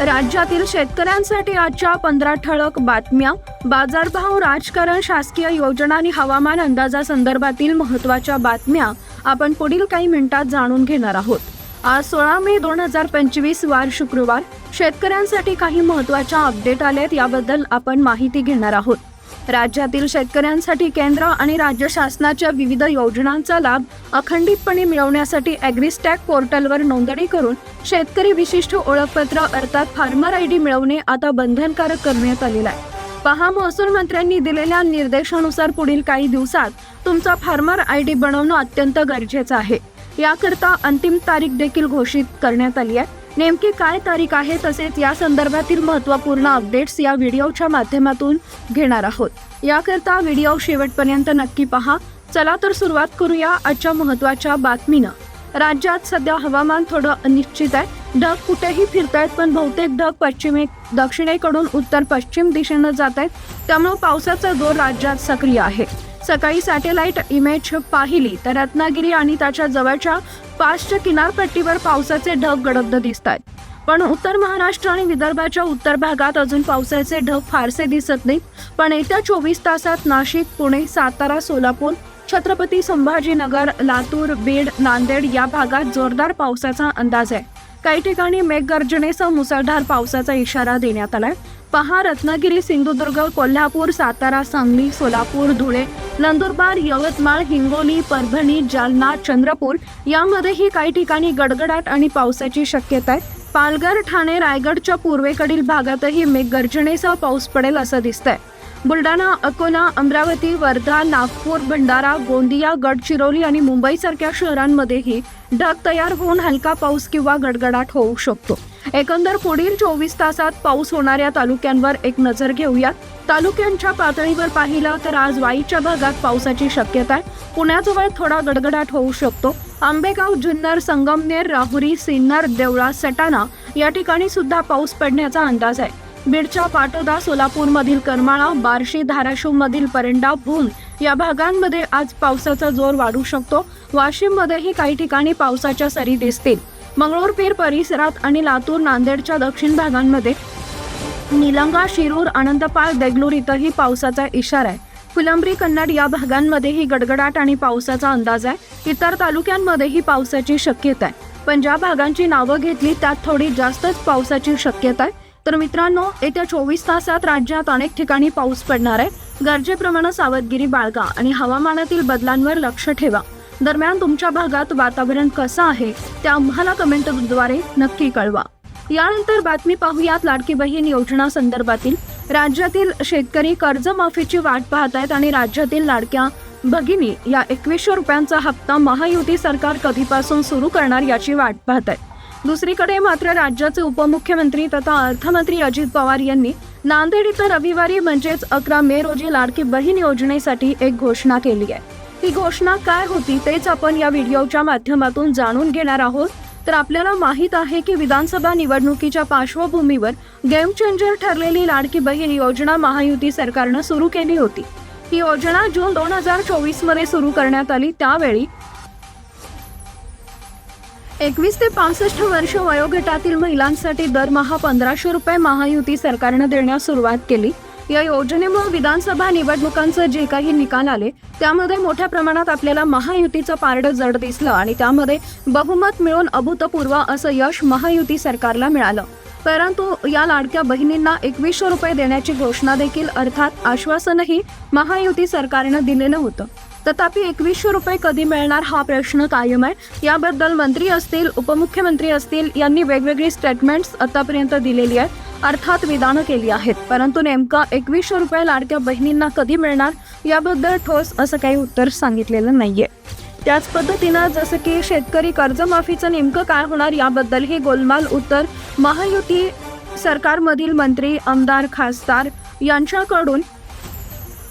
राज्यातील शेतकऱ्यांसाठी आजच्या पंधरा ठळक बातम्या. बाजारभाव राजकारण शासकीय योजना आणि हवामान अंदाजासंदर्भातील महत्त्वाच्या बातम्या आपण पुढील काही मिनिटात जाणून घेणार आहोत. आज सोळा मे दोन हजार पंचवीस वार शुक्रवार. शेतकऱ्यांसाठी काही महत्त्वाच्या अपडेट आलेत याबद्दल आपण माहिती घेणार आहोत. राज्यातील शेतकऱ्यांसाठी केंद्र आणि राज्य शासनाच्या विविध योजनांचा लाभ अखंडितपणे मिळवण्यासाठी ॲग्रिस्टॅक पोर्टलवर नोंदणी करून शेतकरी विशिष्ट ओळखपत्र अर्थात फार्मर आय डी मिळवणे आता बंधनकारक करण्यात आलेलं आहे. पहा महसूल मंत्र्यांनी दिलेल्या निर्देशानुसार पुढील काही दिवसात तुमचा फार्मर आय डी बनवणं अत्यंत गरजेचं आहे. याकरता अंतिम तारीख देखील घोषित करण्यात आली आहे. नेमकी काय तारीख आहे तसेच या संदर्भातील महत्त्वपूर्ण अपडेट्स या व्हिडिओच्या माध्यमातून घेणार आहोत. याकरता व्हिडिओ शेवटपर्यंत नक्की पहा. चला तर सुरुवात करूया आजच्या महत्त्वाच्या बातमीनं. राज्यात सध्या हवामान थोडं अनिश्चित आहे. ढग कुठेही फिरतायत पण बहुतेक ढग पश्चिमे दक्षिणेकडून उत्तर पश्चिम दिशेनं जात आहेत त्यामुळे पावसाचा जोर राज्यात सक्रिय आहे. सकाळी सॅटेलाइट इमेज पाहिली तर रत्नागिरी आणि त्याच्या जवळच्या पाचच्या किनारपट्टीवर पावसाचे ढग गडद दिसत आहेत. पण उत्तर महाराष्ट्र आणि विदर्भाच्या उत्तर भागात अजून पावसाचे ढग फारसे दिसत नाहीत. पण येत्या चोवीस तासात नाशिक पुणे सातारा सोलापूर छत्रपती संभाजीनगर लातूर बीड नांदेड या भागात जोरदार पावसाचा अंदाज आहे. काही ठिकाणी मेघगर्जनेसह मुसळधार पावसाचा इशारा देण्यात आलाय. पहा रत्नागिरी सिंधुदुर्ग कोल्हापूर सातारा सांगली सोलापूर धुळे नंदुरबार यवतमाळ हिंगोली परभणी जालना चंद्रपूर यामध्येही काही ठिकाणी गडगडाट आणि पावसाची शक्यता आहे. पालघर ठाणे रायगडच्या पूर्वेकडील भागातही मेघगर्जनेसह पाऊस पडेल असं दिसतंय. बुलढाणा अकोला अमरावती वर्धा नागपूर भंडारा गोंदिया गडचिरोली आणि मुंबईसारख्या शहरांमध्येही ढग तयार होऊन हलका पाऊस किंवा गडगडाट होऊ शकतो. एकंदर पुढील चोवीस तासात पाऊस होणाऱ्या तालुक्यांवर एक नजर घेऊयात. तालुक्यांच्या पातळीवर पाहिलं तर आज वाईच्या भागात पावसाची शक्यता आहे. पुण्याजवळ थोडा गडगडाट होऊ शकतो. आंबेगाव जुन्नर संगमनेर राहुरी सिन्नर देवळा सटाणा या ठिकाणी सुद्धा पाऊस पडण्याचा अंदाज आहे. बीडच्या पाटोदा सोलापूरमधील करमाळा बार्शी धाराशिवमधील परंडा भूम या भागांमध्ये आज पावसाचा जोर वाढू शकतो. वाशिममध्येही काही ठिकाणी पावसाच्या सरी दिसतील. मंगळूरपीर परिसरात आणि लातूर नांदेडच्या दक्षिण भागांमध्ये निलंगा शिरूर आनंदपाळ देगलूर इथंही पावसाचा इशारा आहे. फुलंब्री कन्नड या भागांमध्येही गडगडाट आणि पावसाचा अंदाज आहे. इतर तालुक्यांमध्येही पावसाची शक्यता आहे. पण ज्या भागांची नावं घेतली त्यात थोडी जास्तच पावसाची शक्यता आहे. तर मित्रांनो येत्या चोवीस तासात राज्यात अनेक ठिकाणी पाऊस पडणार आहे. गरजेप्रमाणे सावधगिरी बाळगा आणि हवामानातील बदलांवर लक्ष ठेवा. दरम्यान तुमच्या भागात वातावरण कसं आहे ते आम्हाला कमेंटद्वारे नक्की कळवा. यानंतर बातमी पाहूयात लाडकी बहीण योजना संदर्भातील. राज्यातील शेतकरी कर्जमाफीची वाट पाहत आहेत आणि राज्यातील लाडक्या भगिनी या एकवीसशे रुपयांचा हप्ता महायुती सरकार कधीपासून सुरू करणार याची वाट पाहत आहे दुसरीकडे मात्र राज्याचे उपमुख्यमंत्री तथा अर्थमंत्री अजित पवार यांनी नांदेड इथं रविवारी म्हणजेच अकरा मे रोजी लाडकी बहीण योजनेसाठी एक घोषणा केली आहे. ही घोषणा काय होती तेच आपण या व्हिडिओच्या माध्यमातून जाणून घेणार आहोत. तर आपल्याला माहीत आहे की विधानसभा निवडणुकीच्या पार्श्वभूमीवर गेम चेंजर ठरलेली लाडकी बहीण योजना महायुती सरकारनं सुरू केली होती. ही योजना जून दोन हजार चोवीसमध्ये सुरू करण्यात आली. त्यावेळी एकवीस ते पासष्ट वर्ष वयोगटातील महिलांसाठी दरमहा पंधराशे रुपये महायुती सरकारनं देण्यास सुरुवात केली. या योजनेमुळे विधानसभा निवडणुकांचे जे काही निकाल आले त्यामध्ये मोठ्या प्रमाणात आपल्याला महायुतीचं पारडं जड दिसलं आणि त्यामध्ये बहुमत मिळून अभूतपूर्व असं यश महायुती सरकारला मिळालं. परंतु या लाडक्या बहिणींना एकवीसशे रुपये देण्याची घोषणा देखील अर्थात आश्वासनही महायुती सरकारनं दिलेलं होतं. तथापि एकवीसशे रुपये कधी मिळणार हा प्रश्न कायम आहे. याबद्दल मंत्री असतील उपमुख्यमंत्री असतील यांनी वेगवेगळी स्टेटमेंट्स आतापर्यंत दिलेली आहेत. अर्थात विधानं केली आहेत. परंतु नेमका एकवीसशे रुपये लाडक्या बहिणींना कधी मिळणार? याबद्दल ठोस असं काही उत्तर सांगितलेलं नाहीये. त्याच पद्धतीनं जसं की शेतकरी कर्जमाफीचं नेमकं काय होणार याबद्दलही गोलमाल उत्तर महायुती सरकारमधील मंत्री आमदार खासदार यांच्याकडून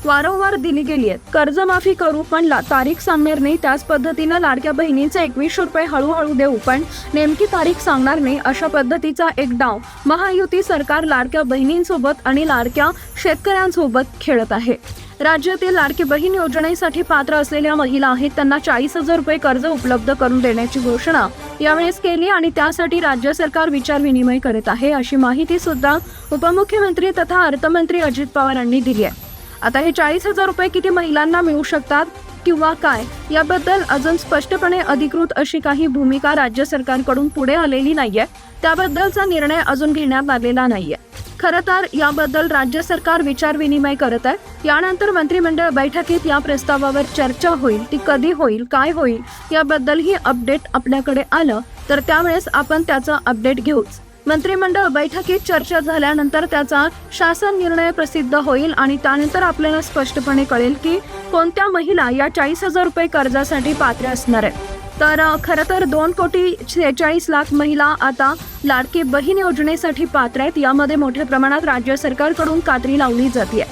वारंवार दिली गेली आहेत. कर्जमाफी करू पण ला तारीख सांगणार नाही त्याच पद्धतीनं लाडक्या बहिणीचे एकवीसशे रुपये हळूहळू देऊ पण नेमकी तारीख सांगणार नाही अशा पद्धतीचा एक डाव. महायुती सरकार लाडक्या बहिणींसोबत आणि लाडक्या शेतकऱ्यांसोबत खेळत आहे. राज्यातील लाडकी बहीण योजनेसाठी पात्र असलेल्या महिला आहेत. त्यांना चाळीस हजार रुपये कर्ज उपलब्ध करून देण्याची घोषणा यावेळेस केली आणि त्यासाठी राज्य सरकार विचार विनिमय करत आहे अशी माहिती सुद्धा उपमुख्यमंत्री तथा अर्थमंत्री अजित पवारांनी दिली आहे. आता हे चाळीस हजार रुपये किती महिलांना मिळू शकतात किंवा काय याबद्दल अजून स्पष्टपणे अधिकृत अशी काही भूमिका राज्य सरकारकडून पुढे आलेली नाहीये. त्याबद्दलचा निर्णय अजून घेण्यात आलेला नाहीये. खरं तर याबद्दल राज्य सरकार विचार विनिमय करत आहे. यानंतर मंत्रिमंडळ बैठकीत या प्रस्तावावर चर्चा होईल ती कधी होईल काय होईल याबद्दलही अपडेट आपल्याकडे आलं तर त्यावेळेस आपण त्याचं अपडेट घेऊच. मंत्रिमंडळ बैठकीत चर्चा झाल्यानंतर त्याचा शासन निर्णय प्रसिद्ध होईल आणि त्यानंतर आपल्याला स्पष्टपणे कळेल की कोणत्या महिला या चाळीस हजार रुपये कर्जासाठी पात्र असणार आहेत. तर खरं तर दोन कोटी शेहेचाळीस लाख महिला आता लाडकी बहीण योजनेसाठी पात्र आहेत. यामध्ये मोठ्या प्रमाणात राज्य सरकारकडून कात्री लावली जाते.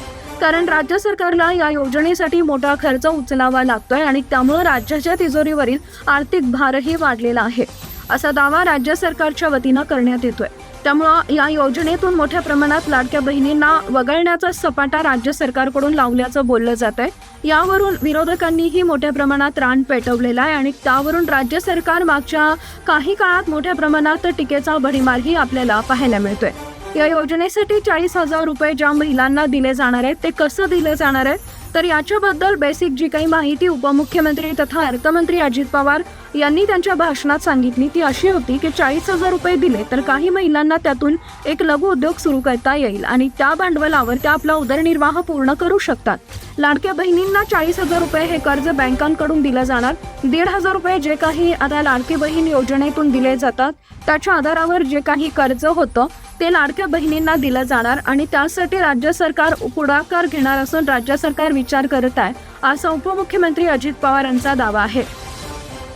कारण राज्य सरकारला या योजनेसाठी मोठा खर्च उचलावा लागतोय आणि त्यामुळे राज्याच्या तिजोरीवरील आर्थिक भारही वाढलेला आहे. असा दावा राज्य सरकारच्या वतीनं करण्यात येतोय. त्यामुळं या योजनेतून मोठ्या प्रमाणात लाडक्या बहिणींना वगळण्याचा सपाटा राज्य सरकारकडून लावल्याचं बोललं जात आहे यावरून विरोधकांनीही मोठ्या प्रमाणात रान पेटवलेला आहे आणि त्यावरून राज्य सरकार मागच्या काही काळात मोठ्या प्रमाणात टीकेचा भडीमारही आपल्याला पाहायला मिळतोय. या योजनेसाठी चाळीस हजार रुपये ज्या महिलांना दिले जाणार आहेत ते कसं दिले जाणार आहे तर याच्याबद्दल बेसिक जी काही माहिती उपमुख्यमंत्री तथा अर्थमंत्री अजित पवार यांनी त्यांच्या भाषणात सांगितली. ती अशी होती की चाळीस हजार रुपये दिले तर काही महिलांना त्यातून एक लघु उद्योग सुरू करता येईल आणि त्या भांडवलावर त्या आपला उदरनिर्वाह पूर्ण करू शकतात. लाडक्या बहिणींना चाळीस हजार रुपये हे कर्ज बँकांकडून दिलं जाणार. दीड हजार रुपये जे काही आता लाडकी बहीण योजनेतून दिले जातात त्याच्या आधारावर जे काही कर्ज होतं ते लाडक्या बहिणींना दिलं जाणार आणि त्यासाठी राज्य सरकार पुढाकार घेणार असून राज्य सरकार विचार करत आहे असा उपमुख्यमंत्री अजित पवार यांचा दावा आहे.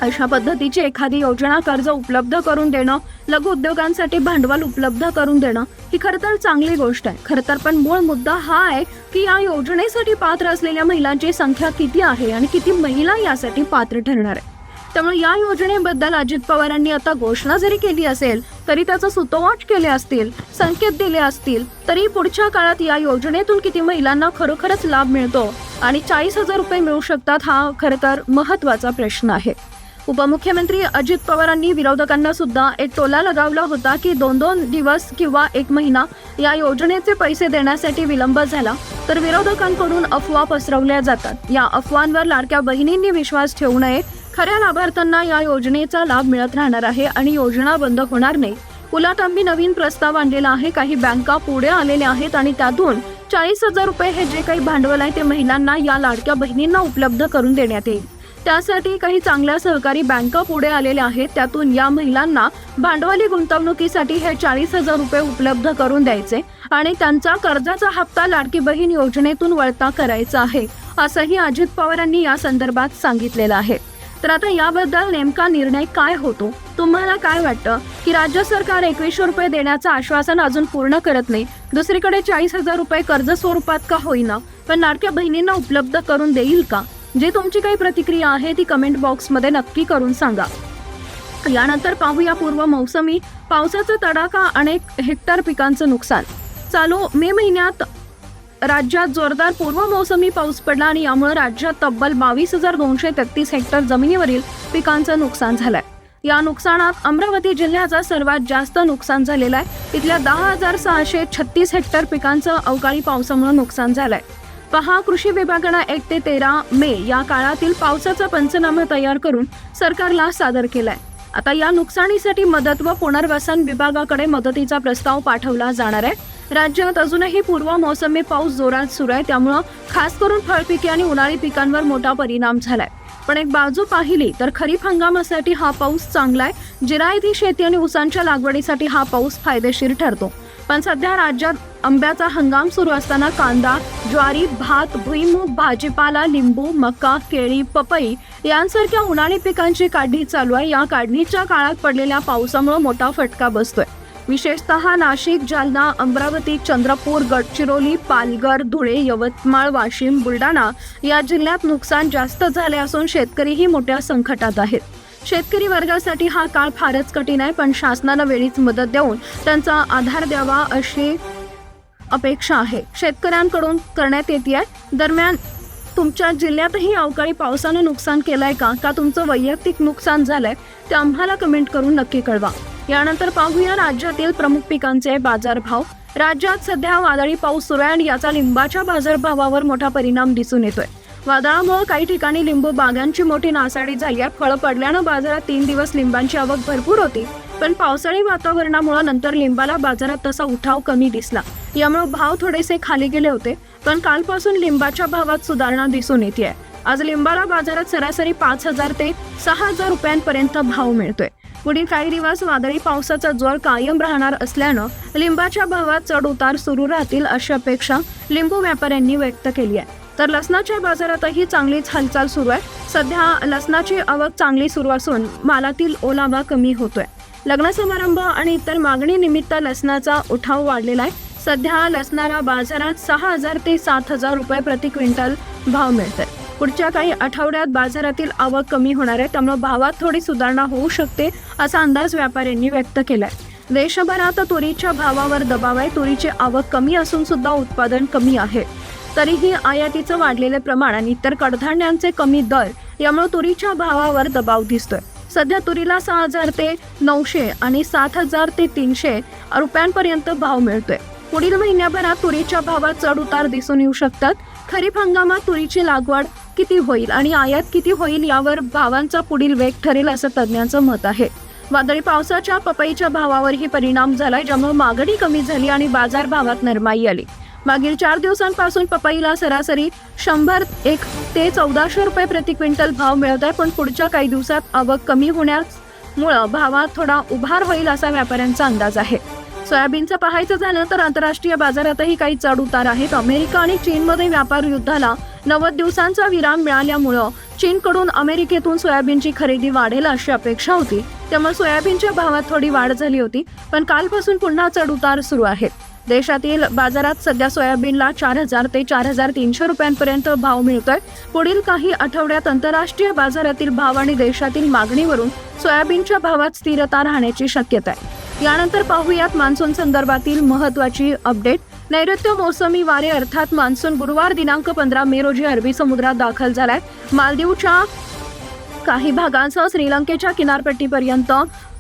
अशा पद्धतीची एखादी योजना कर्ज उपलब्ध करून देणं लघु उद्योगांसाठी भांडवल उपलब्ध करून देणं ही खरं तर चांगली गोष्ट आहे. खरं तर पण मूळ मुद्दा हा आहे की या योजनेसाठी पात्र असलेल्या महिलांची संख्या किती आहे आणि किती महिला यासाठी पात्र ठरणार आहे. त्यामुळे या योजनेबद्दल अजित पवारांनी आता घोषणा जरी केली असेल तरी त्याचं सुतोवाच केले असतील संकेत दिले असतील तरी पुढच्या काळात या योजनेतून किती महिलांना खरोखरच लाभ मिळतो आणि चाळीस हजार रुपये मिळू शकतात हा खरं तर महत्त्वाचा प्रश्न आहे. उपमुख्यमंत्री अजित पवारांनी विरोधकांना सुद्धा एक टोला लगावला होता की दोन दोन दिवस किंवा एक महिना या योजनेचे पैसे देण्यासाठी विलंब झाला तर विरोधकांकडून अफवा पसरवल्या जातात. या अफवांवर लाडक्या बहिणींनी विश्वास ठेवू नये. खऱ्या लाभार्थ्यांना या योजनेचा लाभ मिळत राहणार आहे आणि योजना बंद होणार नाही. उलट आम्ही नवीन प्रस्ताव आणलेला आहे. काही बँका पुढे आलेल्या आहेत आणि त्यातून चाळीस हजार रुपये हे जे काही भांडवल आहे ते महिलांना या लाडक्या बहिणींना उपलब्ध करून देण्यात येईल. त्यासाठी काही चांगल्या सहकारी बँका पुढे आलेल्या आहेत. त्यातून या महिलांना भांडवली गुंतवणुकीसाठी हे चाळीस हजार रुपये उपलब्ध करून द्यायचे आणि त्यांचा कर्जाचा हप्ता लाडकी बहीण योजनेतून वळता करायचा आहे असंही अजित पवारांनी या संदर्भात सांगितलेलं आहे. तर आता याबद्दल नेमका निर्णय काय होतो? तुम्हाला काय वाटतं? की राज्य सरकार एकवीसशे रुपये देण्याचं आश्वासन अजून पूर्ण करत नाही दुसरीकडे चाळीस हजार रुपये कर्ज स्वरूपात का होईना? पण लाडक्या बहिणींना उपलब्ध करून देईल का? जे तुमची काही प्रतिक्रिया आहे ती कमेंट बॉक्समध्ये नक्की करून सांगा. यानंतर पाहूया पूर्व मोसमी. पावसाचा तडाखा अनेक हेक्टर पिकांचं नुकसान. चालू मे महिन्यात राज्यात जोरदार पूर्व मौसमी पाऊस पडला आणि यामुळे राज्यात तब्बल बावीस हजार दोनशे तेहतीस हेक्टर जमिनीवरील पिकांचं नुकसान झालंय. या नुकसानात अमरावती जिल्ह्याचा सर्वात जास्त नुकसान झालेलं आहे. इथल्या दहा हजार सहाशे छत्तीस हेक्टर पिकांचं अवकाळी पावसामुळे नुकसान झालंय. पहा कृषी विभागानं एक ते तेरा मे या काळातील पावसाचा पंचनामा तयार करून सरकारला सादर केलाय. आता या नुकसानीसाठी मदत व पुनर्वसन विभागाकडे मदतीचा प्रस्ताव पाठवला जाणार आहे. राज्यात अजूनही पूर्व मोसमी पाऊस जोरात सुरू आहे त्यामुळं खास करून फळपिके आणि उन्हाळी पिकांवर मोठा परिणाम झालाय. पण एक बाजू पाहिली तर खरीप हंगामासाठी हा पाऊस चांगला आहे जिरायती शेती आणि उसांच्या लागवडीसाठी हा पाऊस फायदेशीर ठरतो. पण सध्या राज्यात आंब्याचा हंगाम सुरू असताना कांदा ज्वारी भात भुईमूग भाजीपाला लिंबू मका केळी पपई यांसारख्या उन्हाळी पिकांची काढणी चालू आहे. या काढणीच्या काळात पडलेल्या पावसामुळे मोठा फटका बसतोय. विशेषतः नाशिक जालना अमरावती चंद्रपूर गडचिरोली पालघर धुळे यवतमाळ वाशिम बुलढाणा या जिल्ह्यात नुकसान जास्त झाले असून शेतकरीही मोठ्या संकटात आहेत. शेतकरी वर्गासाठी हा काळ फारच कठीण आहे पण शासनानं वेळीच मदत देऊन त्यांचा आधार द्यावा अशी अपेक्षा आहे. शेतकऱ्यांकडून करण्यात येते दरम्यान तुमच्या जिल्ह्यातही अवकाळी पावसानं नुकसान केलंय का? का तुमचं वैयक्तिक नुकसान झालंय? ते आम्हाला कमेंट करून नक्की कळवा. यानंतर पाहूया राज्यातील प्रमुख पिकांचे बाजारभाव. राज्यात सध्या वादळी पाऊस सुरू आहे आणि याचा लिंबाच्या बाजारभावावर मोठा परिणाम दिसून येतोय. वादळामुळे काही ठिकाणी लिंबू बागांची मोठी नासाडी झाली आहे. फळं पडल्यानं बाजारात तीन दिवस लिंबांची आवक भरपूर होती. पण पावसाळी वातावरणामुळे नंतर लिंबाला बाजारात तसा उठाव कमी दिसला. यामुळे भाव थोडेसे खाली गेले होते पण कालपासून लिंबाच्या भावात सुधारणा दिसून येते आहे आज लिंबाला बाजारात सरासरी पाच हजार ते सहा हजार रुपयांपर्यंत भाव मिळतोय. पुढील काही दिवस वादळी पावसाचा जोर कायम राहणार असल्यानं लिंबाच्या भावात चढ उतार सुरू राहतील अशी अपेक्षा लिंबू व्यापाऱ्यांनी व्यक्त केली आहे. तर लसणाच्या बाजारातही चांगलीच हालचाल सुरू आहे. सध्या लसणाची आवक चांगली सुरू असून मालातील ओलावा कमी होतोय. लग्न समारंभ आणि इतर मागणी निमित्त लसणाचा उठाव वाढलेला आहे. सध्या लसणाला बाजारात सहा हजार ते सात हजार रुपये प्रति क्विंटल भाव मिळतोय. पुढच्या काही आठवड्यात बाजारातील आवक कमी होणार आहे. त्यामुळे भावात थोडी सुधारणा होऊ शकते असा अंदाज व्यापाऱ्यांनी व्यक्त केलाय. देशभरात तुरीच्या भावावर दबाव आहे. तुरीची आवक कमी असून सुद्धा उत्पादन कमी आहे. तरीही आयातीचं वाढलेले प्रमाण आणि इतर कडधान्यांचे कमी दर यामुळे तुरीच्या भावावर दबाव दिसतोय. सध्या तुरीला सहा हजार ते नऊशे आणि सात हजार ते तीनशे रुपयांपर्यंत भाव मिळतोय. पुढील महिन्याभरात तुरीच्या भावात चढ उतार दिसून येऊ शकतात. खरीप हंगामात तुरीची लागवड किती होईल आणि आयात किती होईल यावर भावांचा पुढील वेग ठरेल असं तज्ज्ञांचं मत आहे. वादळी पावसाच्या पपईच्या भावावरही परिणाम झालाय ज्यामुळे मागणी कमी झाली आणि बाजार भावात नरमाई आली. मागील चार दिवसांपासून पपईला सरासरी शंभर एक ते चौदाशे रुपये प्रति क्विंटल भाव मिळत आहे पण पुढच्या काही दिवसात आवक कमी होण्यामुळं भावात थोडा उभार होईल असा व्यापाऱ्यांचा अंदाज आहे. सोयाबीनचं पाहायचं झालं तर आंतरराष्ट्रीय बाजारातही काही चढ उतार आहेत. अमेरिका आणि चीनमध्ये व्यापार युद्धाला नव्वद दिवसांचा विराम मिळाल्यामुळं चीनकडून अमेरिकेतून सोयाबीनची खरेदी वाढेल अशी अपेक्षा होती. त्यामुळे सोयाबीनच्या भावात थोडी वाढ झाली होती पण कालपासून पुन्हा चढ उतार सुरू आहेत देशातील बाजारात सध्या सोयाबीनला चार हजार ते चार हजार तीनशे रुपयांपर्यंत भाव मिळतोय. पुढील काही आठवड्यात आंतरराष्ट्रीय बाजारातील भाव आणि देशातील मागणीवरून सोयाबीनच्या भावात स्थिरता राहण्याची शक्यता आहे. यानंतर पाहूयात मान्सून संदर्भातील महत्वाची अपडेट. नैऋत्य मोसमी वारे अर्थात मान्सून गुरुवार दिनांक पंधरा मे रोजी अरबी समुद्रात दाखल झालाय. मालदीवच्या काही भागांसह श्रीलंकेच्या किनारपट्टीपर्यंत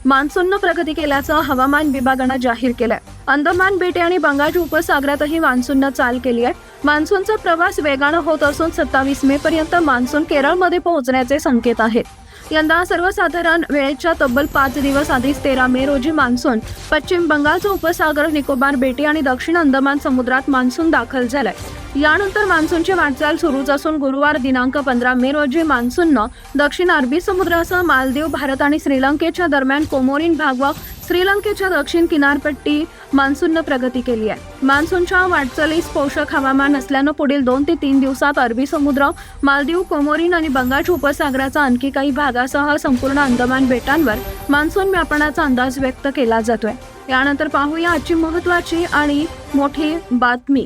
मान्सूननं प्रगती केल्याचं हवामान विभागानं जाहीर केलंय. अंदमान बेटे आणि बंगालच्या उपसागरातही मान्सूननं चाल केली आहे. मान्सूनचा प्रवास वेगानं होत असून सत्तावीस मे पर्यंत मान्सून केरळमध्ये पोहोचण्याचे संकेत आहेत. यंदा सर्वसाधारण वेळेच्या तब्बल पाच दिवस आधीच तेरा मे रोजी मान्सून पश्चिम बंगालचा उपसागर निकोबार बेटे आणि दक्षिण अंदमान समुद्रात मान्सून दाखल झालाय. यानंतर मान्सूनची वाटचाल सुरूच असून गुरुवार दिनांक पंधरा मे रोजी मान्सूननं दक्षिण अरबी समुद्रासह मालदीव भारत आणि श्रीलंकेच्या दरम्यान कोमोरिन भागवा श्रीलंकेच्या दक्षिण किनारपट्टी मान्सूननं प्रगती केली आहे. मान्सूनच्या वाटचालीस पोषक हवामान असल्यानं पुढील दोन ते तीन दिवसात अरबी समुद्र मालदीव कोमोरिन आणि बंगालच्या उपसागराचा आणखी काही भागासह संपूर्ण अंदमान बेटांवर मान्सून व्यापण्याचा अंदाज व्यक्त केला जातोय. यानंतर पाहूया आजची महत्वाची आणि मोठी बातमी.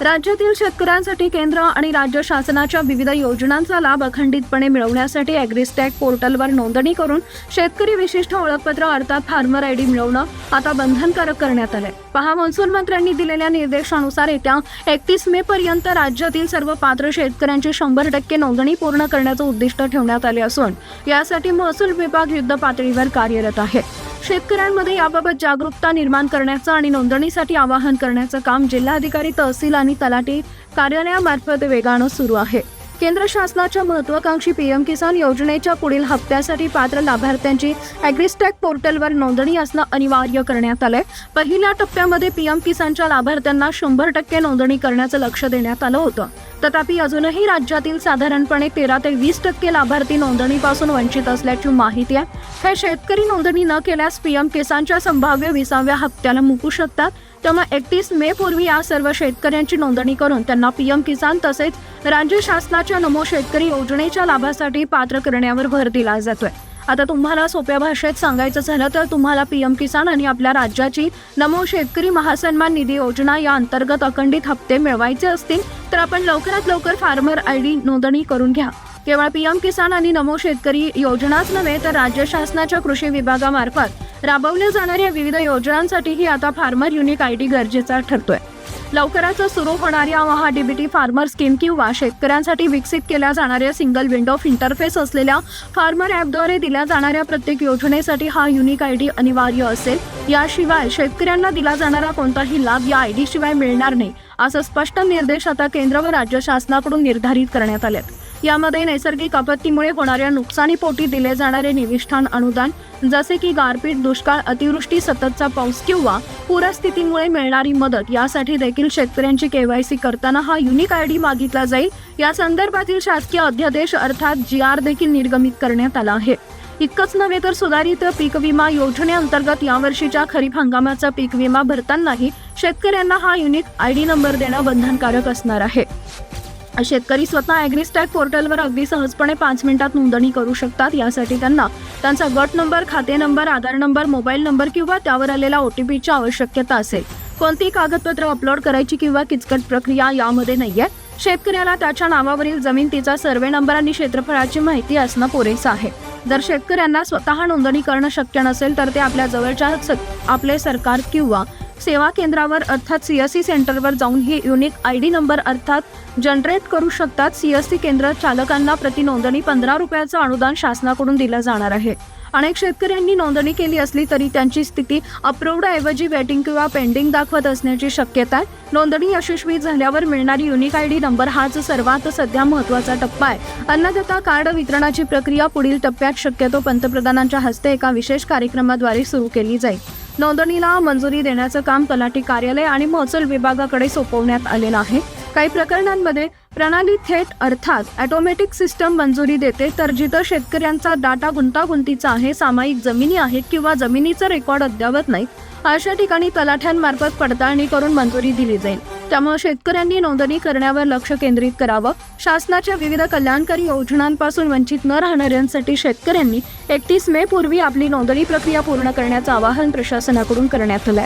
राज्यातील शेतकऱ्यांसाठी केंद्र आणि राज्य शासनाच्या विविध योजनांचा लाभ अखंडितपणे मिळवण्यासाठी अॅग्रिस्टॅक पोर्टलवर नोंदणी करून शेतकरी विशिष्ट ओळखपत्र अर्थात फार्मर आय डी मिळवणं आता बंधनकारक करण्यात आलंय. पहा महसूल मंत्र्यांनी दिलेल्या निर्देशानुसार येत्या एकतीस मे पर्यंत राज्यातील सर्व पात्र शेतकऱ्यांची शंभर टक्के नोंदणी पूर्ण करण्याचं उद्दिष्ट ठेवण्यात आले असून यासाठी महसूल विभाग युद्ध पातळीवर कार्यरत आहे. शेतकऱ्यांमध्ये याबाबत जागरूकता निर्माण करण्याचं आणि नोंदणीसाठी आवाहन करण्याचं काम जिल्हाधिकारी तहसील आणि तलाठी कार्यालयामार्फत वेगानं सुरू आहे. केंद्र शासनाच्या महत्वाकांक्षी पीएम किसान योजनेच्या पुढील हप्त्यासाठी पात्र लाभार्थ्यांची अॅग्रिस्टॅक पोर्टलवर नोंदणी असणं अनिवार्य करण्यात आलंय. पहिल्या टप्प्यामध्ये पीएम किसानच्या लाभार्थ्यांना शंभर टक्के नोंदणी करण्याचं लक्ष देण्यात आलं होतं. तथापि अजूनही राज्यातील साधारणपणे तेरा ते वीस टक्के लाभार्थी नोंदणीपासून वंचित असल्याची माहिती आहे. हे शेतकरी नोंदणी न केल्यास पीएम किसानच्या संभाव्य विसाव्या हप्त्याला मुकू शकतात. त्यामुळे एकतीस मे पूर्वी या सर्व शेतकऱ्यांची नोंदणी करून त्यांना पीएम किसान तसेच राज्य शासनाच्या नमो शेतकरी योजनेच्या लाभासाठी पात्र करण्यावर भर दिला जातोय. आता तुम्हाला सोप्या भाषेत सांगायचं झालं तर तुम्हाला पीएम किसान आणि आपल्या राज्याची नमो शेतकरी महासन्मान निधी योजना या अंतर्गत अखंडित हप्ते मिळवायचे असतील तर आपण लवकरात लवकर फार्मर आय डी नोंदणी करून घ्या. केवळ पीएम किसान आणि नमो शेतकरी योजनाच नव्हे तर राज्य शासनाच्या कृषी विभागामार्फत राबवल्या जाणाऱ्या विविध योजनांसाठीही आता फार्मर युनिक आय डी गरजेचा ठरतोय. लवकरच सुरू होणाऱ्या महा डीबीटी फार्मर स्कीम किंवा शेतकऱ्यांसाठी विकसित केल्या जाणाऱ्या सिंगल विंडो ऑफ इंटरफेस असलेल्या फार्मर ॲपद्वारे दिल्या जाणाऱ्या प्रत्येक योजनेसाठी हा युनिक आय डी अनिवार्य असेल. याशिवाय शेतकऱ्यांना दिला जाणारा कोणताही लाभ या आय डी शिवाय मिळणार नाही असं स्पष्ट निर्देश आता केंद्र व राज्य शासनाकडून निर्धारित करण्यात आलेत. यामध्ये नैसर्गिक आपत्तीमुळे होणाऱ्या नुकसानीपोटी दिले जाणारे निविष्ठान अनुदान जसे की गारपीट दुष्काळ अतिवृष्टी सततचा पाऊस किंवा पूरस्थितीमुळे मिळणारी मदत यासाठी देखील शेतकऱ्यांची केवायसी करताना हा युनिक आय डी मागितला जाईल. या संदर्भातील शासकीय अध्यादेश अर्थात जी आर देखील निर्गमित करण्यात आला आहे. इतकंच नव्हे तर सुधारित पीक विमा योजनेअंतर्गत यावर्षीच्या खरीप हंगामाचा पीक विमा भरतानाही शेतकऱ्यांना हा युनिक आय डी नंबर देणं बंधनकारक असणार आहे. शेतकरी स्वतः ॲग्रीस्टॅक पोर्टलवर अगदी सहजपणे पाच मिनिटात नोंदणी करू शकतात. यासाठी त्यांना त्यांचा गट नंबर खाते number Aadhaar number mobile number किंवा त्यावर आलेला ओ टी पीची आवश्यकता असेल. कोणती कागदपत्र अपलोड करायची किंवा किचकट प्रक्रिया यामध्ये नाहीये. शेतकऱ्याला त्याच्या नावावरील जमीन तिचा सर्वे नंबर आणि क्षेत्रफळाची माहिती असणं पुरेसं आहे. जर शेतकऱ्यांना स्वतः नोंदणी करणं शक्य नसेल तर ते आपल्या जवळच्या स- आपले सरकार किंवा सेवा केंद्रावर अर्थात सीएससी सेंटरवर जाऊन ही युनिक आय डी नंबर अर्थात जनरेट करू शकतात. सीएससी केंद्र चालकांना प्रति नोंदणी पंधरा रुपयाचं अनुदान शासनाकडून दिलं जाणार आहे. अनेक शेतकऱ्यांनी नोंदणी केली असली तरी त्यांची स्थिती अप्रूव्ड ऐवजी वेटिंग किंवा पेंडिंग दाखवत असण्याची शक्यता आहे. नोंदणी यशस्वी झाल्यावर मिळणारी युनिक आय डी नंबर हाच सर्वात सध्या महत्त्वाचा टप्पा आहे. अन्नदाता कार्ड वितरणाची प्रक्रिया पुढील टप्प्यात शक्यतो पंतप्रधानांच्या हस्ते एका विशेष कार्यक्रमाद्वारे सुरू केली जाईल. नोंदणीला मंजुरी देण्याचं काम तलाठी कार्यालय आणि महसूल विभागाकडे सोपवण्यात आलेलं आहे. काही प्रकरणांमध्ये प्रणाली थेट अर्थात ऑटोमॅटिक सिस्टम मंजुरी देते तर जिथं शेतकऱ्यांचा डाटा गुंतागुंतीचा आहे सामायिक जमिनी आहेत किंवा जमिनीचं रेकॉर्ड अद्यावत नाही अशा ठिकाणी तलाठ्यांमार्फत पडताळणी करून मंजुरी दिली जाईल. त्यामुळे शेतकऱ्यांनी नोंदणी करण्यावर लक्ष केंद्रित करावं. शासनाच्या विविध कल्याणकारी योजनांपासून वंचित न राहणाऱ्यांसाठी शेतकऱ्यांनी एकतीस मे पूर्वी आपली नोंदणी प्रक्रिया पूर्ण करण्याचं आवाहन प्रशासनाकडून करण्यात आलं आहे